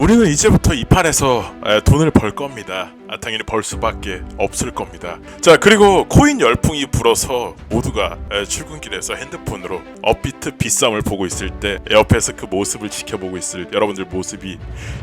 우리는 이제부터 이 판에서 에, 돈을 벌 겁니다. 아, 당연히 벌 수밖에 없을 겁니다. 자 그리고 코인 열풍이 불어서 모두가 에, 출근길에서 핸드폰으로 업비트 비싸움을 보고 있을 때 옆에서 그 모습을 지켜보고 있을 여러분들 모습이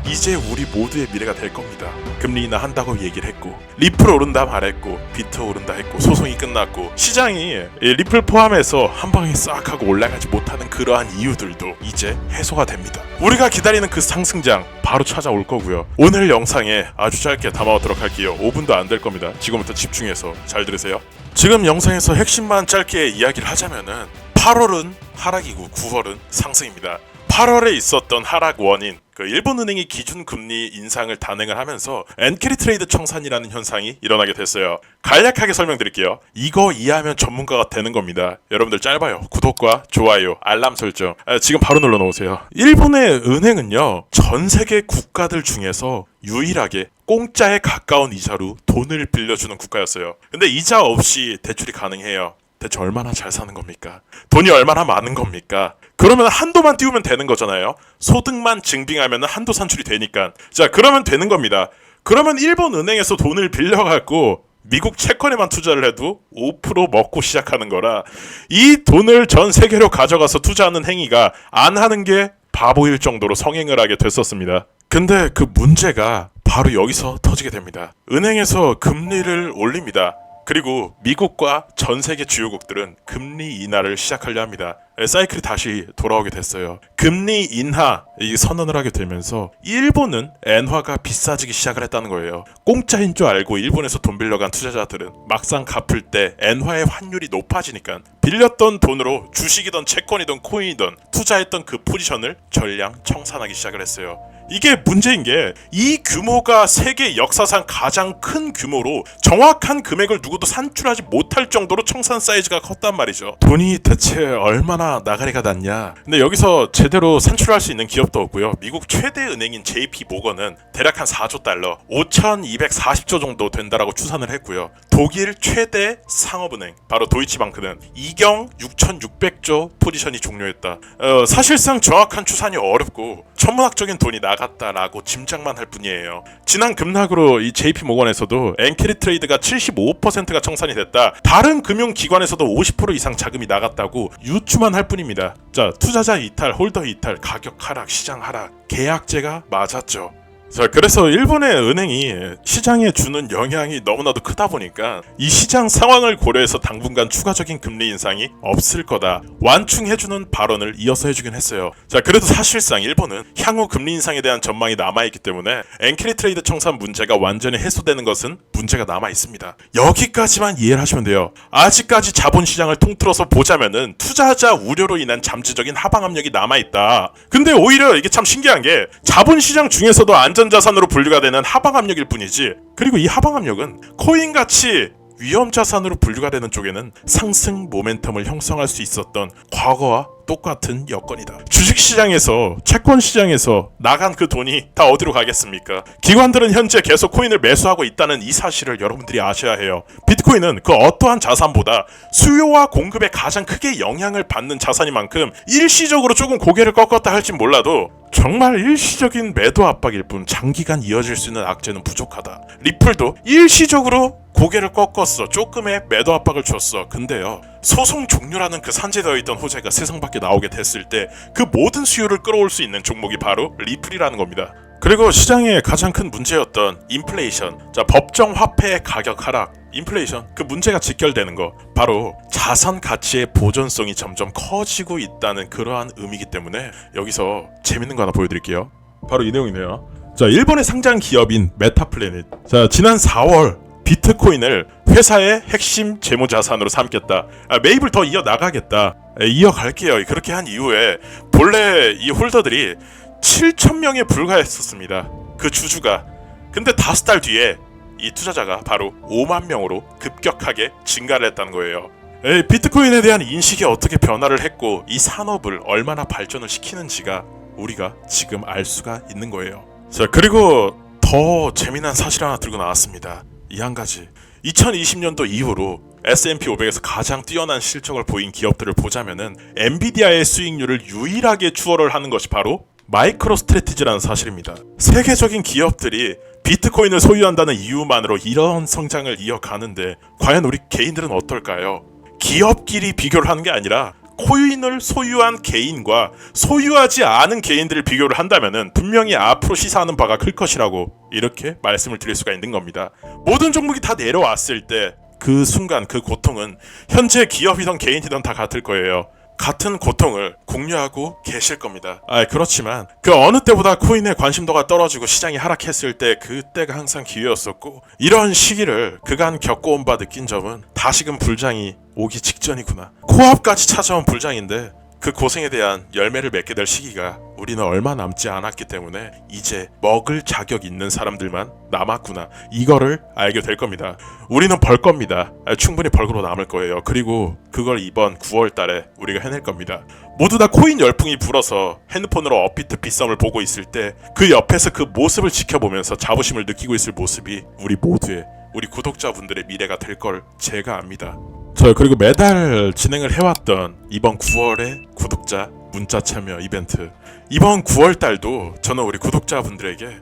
이제 우리 모두의 미래가 될 겁니다. 금리 인하 한다고 얘기를 했고 리플 오른다 말했고 비트 오른다 했고 소송이 끝났고 시장이 이 리플 포함해서 한 방에 싹 하고 올라가지 못하는 그러한 이유들도 이제 해소가 됩니다. 우리가 기다리는 그 상승장 바로 찾아올 거고요. 오늘 영상에 아주 짧게 담아오도록 할게요. 5분도 안 될 겁니다. 지금부터 집중해서 잘 들으세요. 지금 영상에서 핵심만 짧게 이야기를 하자면은 8월은 하락이고 9월은 상승입니다. 8월에 있었던 하락 원인 그 일본은행이 기준금리 인상을 단행을 하면서 엔캐리 트레이드 청산이라는 현상이 일어나게 됐어요. 간략하게 설명드릴게요. 이거 이해하면 전문가가 되는 겁니다. 여러분들 짧아요. 구독과 좋아요, 알람 설정 아, 지금 바로 눌러놓으세요. 일본의 은행은요 전 세계 국가들 중에서 유일하게 공짜에 가까운 이자로 돈을 빌려주는 국가였어요. 근데 이자 없이 대출이 가능해요. 대체 얼마나 잘 사는 겁니까? 돈이 얼마나 많은 겁니까? 그러면 한도만 띄우면 되는 거잖아요. 소득만 증빙하면 한도 산출이 되니까. 자, 그러면 되는 겁니다. 그러면 일본 은행에서 돈을 빌려갖고 미국 채권에만 투자를 해도 5% 먹고 시작하는 거라 이 돈을 전 세계로 가져가서 투자하는 행위가 안 하는 게 바보일 정도로 성행을 하게 됐었습니다. 근데 그 문제가 바로 여기서 터지게 됩니다. 은행에서 금리를 올립니다. 그리고 미국과 전 세계 주요국들은 금리 인하를 시작하려 합니다. 에, 사이클이 다시 돌아오게 됐어요. 금리 인하 이 선언을 하게 되면서 일본은 엔화가 비싸지기 시작을 했다는 거예요. 공짜인 줄 알고 일본에서 돈 빌려간 투자자들은 막상 갚을 때 엔화의 환율이 높아지니까 빌렸던 돈으로 주식이던 채권이던 코인이던 투자했던 그 포지션을 전량 청산하기 시작을 했어요. 이게 문제인 게 이 규모가 세계 역사상 가장 큰 규모로 정확한 금액을 누구도 산출하지 못할 정도로 청산 사이즈가 컸단 말이죠. 돈이 대체 얼마나 나가리가 났냐? 근데 여기서 제대로 산출할 수 있는 기업도 없고요. 미국 최대 은행인 JP 모건은 대략 한 4조 달러, 5,240조 정도 된다라고 추산을 했고요. 독일 최대 상업은행 바로 도이치방크는 이경 6,600조 포지션이 종료했다. 어, 사실상 정확한 추산이 어렵고 천문학적인 돈이 나갔다라고 짐작만 할 뿐이에요. 지난 급락으로 이 JP 모건에서도 엔캐리 트레이드가 75%가 청산이 됐다. 다른 금융 기관에서도 50% 이상 자금이 나갔다고 유추만 할 뿐입니다. 자, 투자자 이탈, 홀더 이탈, 가격 하락, 시장 하락, 계약제가 맞았죠. 자, 그래서 일본의 은행이 시장에 주는 영향이 너무나도 크다 보니까 이 시장 상황을 고려해서 당분간 추가적인 금리 인상이 없을 거다. 완충해주는 발언을 이어서 해주긴 했어요. 자, 그래도 사실상 일본은 향후 금리 인상에 대한 전망이 남아있기 때문에 엔캐리 트레이드 청산 문제가 완전히 해소되는 것은 문제가 남아 있습니다. 여기까지만 이해를 하시면 돼요. 아직까지 자본시장을 통틀어서 보자면은 투자자 우려로 인한 잠재적인 하방 압력이 남아있다. 근데 오히려 이게 참 신기한 게 자본시장 중에서도 안 전자산으로 분류가 되는 하방 압력일 뿐이지. 그리고 이 하방 압력은 코인 같이 위험 자산으로 분류가 되는 쪽에는 상승 모멘텀을 형성할 수 있었던 과거와 똑같은 여건이다. 주식 시장에서 채권 시장에서 나간 그 돈이 다 어디로 가겠습니까? 기관들은 현재 계속 코인을 매수하고 있다는 이 사실을 여러분들이 아셔야 해요. 비트코인은 그 어떠한 자산보다 수요와 공급에 가장 크게 영향을 받는 자산인 만큼 일시적으로 조금 고개를 꺾었다 할진 몰라도 정말 일시적인 매도 압박일 뿐 장기간 이어질 수 있는 악재는 부족하다. 리플도 일시적으로 고개를 꺾었어. 조금의 매도 압박을 줬어. 근데요. 소송 종료라는 그 산재되어 있던 호재가 세상 밖에 나오게 됐을 때 그 모든 수요를 끌어올 수 있는 종목이 바로 리플이라는 겁니다. 그리고 시장의 가장 큰 문제였던 인플레이션. 자, 법정 화폐의 가격 하락. 인플레이션 그 문제가 직결되는 거 바로 자산 가치의 보존성이 점점 커지고 있다는 그러한 의미이기 때문에 여기서 재밌는 거 하나 보여드릴게요. 바로 이 내용이네요. 자, 일본의 상장 기업인 메타플래닛. 자, 지난 4월 비트코인을 회사의 핵심 재무 자산으로 삼겠다. 아, 매입을 더 이어 나가겠다. 에, 이어갈게요. 그렇게 한 이후에 본래 이 홀더들이 7천 명에 불과했었습니다. 그 주주가. 근데 다섯 달 뒤에 이 투자자가 바로 5만 명으로 급격하게 증가를 했다는 거예요. 에, 비트코인에 대한 인식이 어떻게 변화를 했고 이 산업을 얼마나 발전을 시키는지가 우리가 지금 알 수가 있는 거예요. 자 그리고 더 재미난 사실 하나 들고 나왔습니다. 이 한 가지. 2020년도 이후로 S&P 500에서 가장 뛰어난 실적을 보인 기업들을 보자면은 엔비디아의 수익률을 유일하게 추월을 하는 것이 바로 마이크로 스트레티지라는 사실입니다. 세계적인 기업들이 비트코인을 소유한다는 이유만으로 이런 성장을 이어가는데 과연 우리 개인들은 어떨까요? 기업끼리 비교를 하는 게 아니라 코인을 소유한 개인과 소유하지 않은 개인들을 비교를 한다면은 분명히 앞으로 시사하는 바가 클 것이라고 이렇게 말씀을 드릴 수가 있는 겁니다. 모든 종목이 다 내려왔을 때 그 순간 그 고통은 현재 기업이든 개인이든 다 같을 거예요. 같은 고통을 공유하고 계실 겁니다. 아, 그렇지만 그 어느 때보다 코인의 관심도가 떨어지고 시장이 하락했을 때 그때가 항상 기회였었고 이런 시기를 그간 겪어온 바 느낀 점은 다시금 불장이 오기 직전이구나. 코앞까지 찾아온 불장인데 그 고생에 대한 열매를 맺게 될 시기가 우리는 얼마 남지 않았기 때문에 이제 먹을 자격 있는 사람들만 남았구나. 이거를 알게 될 겁니다. 우리는 벌 겁니다. 아, 충분히 벌고로 남을 거예요. 그리고 그걸 이번 9월 달에 우리가 해낼 겁니다. 모두 다 코인 열풍이 불어서 핸드폰으로 업비트 비썸을 보고 있을 때 그 옆에서 그 모습을 지켜보면서 자부심을 느끼고 있을 모습이 우리 모두의 우리 구독자분들의 미래가 될 걸 제가 압니다. 저 그리고 매달 진행을 해왔던 이번 9월의 구독자 문자 참여 이벤트. 이번 9월 달도 저는 우리 구독자분들에게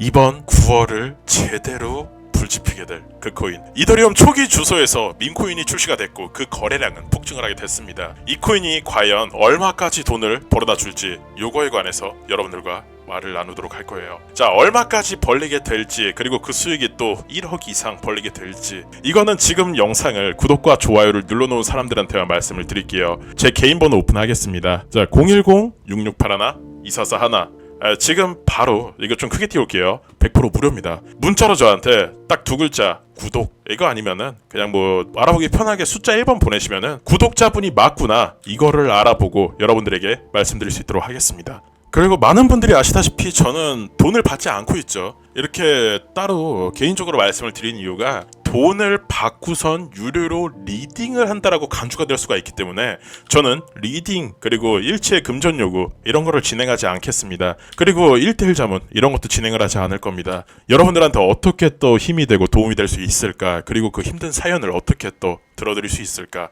이번 9월을 제대로 불지피게 될 그 코인. 이더리움 초기 주소에서 민코인이 출시가 됐고 그 거래량은 폭증을 하게 됐습니다. 이 코인이 과연 얼마까지 돈을 벌어다 줄지 요거에 관해서 여러분들과 말을 나누도록 할 거예요 자 얼마까지 벌리게 될지 그리고 그 수익이 또 1억 이상 벌리게 될지 이거는 지금 영상을 구독과 좋아요를 눌러놓은 사람들한테만 말씀을 드릴게요 제 개인 번호 오픈하겠습니다 자 010-6681-2441 아, 지금 바로 이거 좀 크게 띄울게요. 100% 무료입니다. 문자로 저한테 딱 두 글자 구독 이거 아니면은 그냥 뭐 알아보기 편하게 숫자 1번 보내시면은 구독자분이 맞구나 이거를 알아보고 여러분들에게 말씀드릴 수 있도록 하겠습니다. 그리고 많은 분들이 아시다시피 저는 돈을 받지 않고 있죠. 이렇게 따로 개인적으로 말씀을 드린 이유가 돈을 받고선 유료로 리딩을 한다라고 간주가 될 수가 있기 때문에 저는 리딩 그리고 일체 금전 요구 이런 거를 진행하지 않겠습니다. 그리고 1대1 자문 이런 것도 진행을 하지 않을 겁니다. 여러분들한테 어떻게 또 힘이 되고 도움이 될 수 있을까? 그리고 그 힘든 사연을 어떻게 또 들어드릴 수 있을까?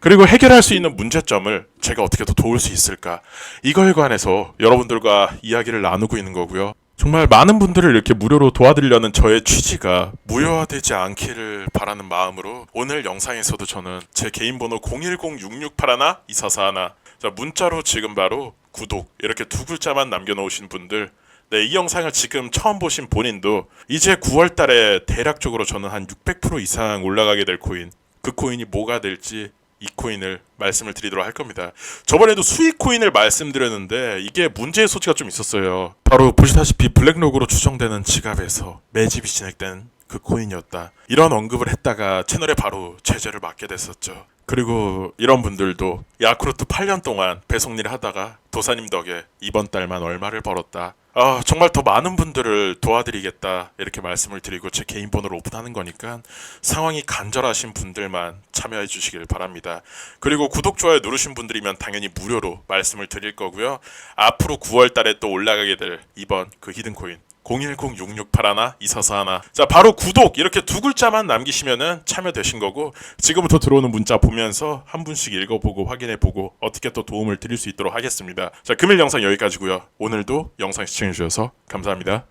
그리고 해결할 수 있는 문제점을 제가 어떻게 더 도울 수 있을까? 이거에 관해서 여러분들과 이야기를 나누고 있는 거고요. 정말 많은 분들을 이렇게 무료로 도와드리려는 저의 취지가 무효화되지 않기를 바라는 마음으로 오늘 영상에서도 저는 제 개인 번호 010-6681-2441 자, 문자로 지금 바로 구독 이렇게 두 글자만 남겨놓으신 분들 네, 이 영상을 지금 처음 보신 본인도 이제 9월 달에 대략적으로 저는 한 600% 이상 올라가게 될 코인 그 코인이 뭐가 될지 이 코인을 말씀을 드리도록 할 겁니다. 저번에도 수익 코인을 말씀드렸는데 이게 문제의 소지가 좀 있었어요. 바로 보시다시피 블랙록으로 추정되는 지갑에서 매집이 진행된 그 코인이었다. 이런 언급을 했다가 채널에 바로 제재를 맞게 됐었죠. 그리고 이런 분들도 야쿠르트 8년 동안 배송 일을 하다가 도사님 덕에 이번 달만 얼마를 벌었다. 아, 정말 더 많은 분들을 도와드리겠다. 이렇게 말씀을 드리고 제 개인 번호를 오픈하는 거니까 상황이 간절하신 분들만 참여해 주시길 바랍니다. 그리고 구독, 좋아요 누르신 분들이면 당연히 무료로 말씀을 드릴 거고요. 앞으로 9월 달에 또 올라가게 될 이번 그 히든 코인 010-6681-2441. 자, 바로 구독 이렇게 두 글자만 남기시면은 참여되신 거고 지금부터 들어오는 문자 보면서 한 분씩 읽어보고 확인해보고 어떻게 또 도움을 드릴 수 있도록 하겠습니다. 자, 금일 영상 여기까지고요. 오늘도 영상 시청해주셔서 감사합니다.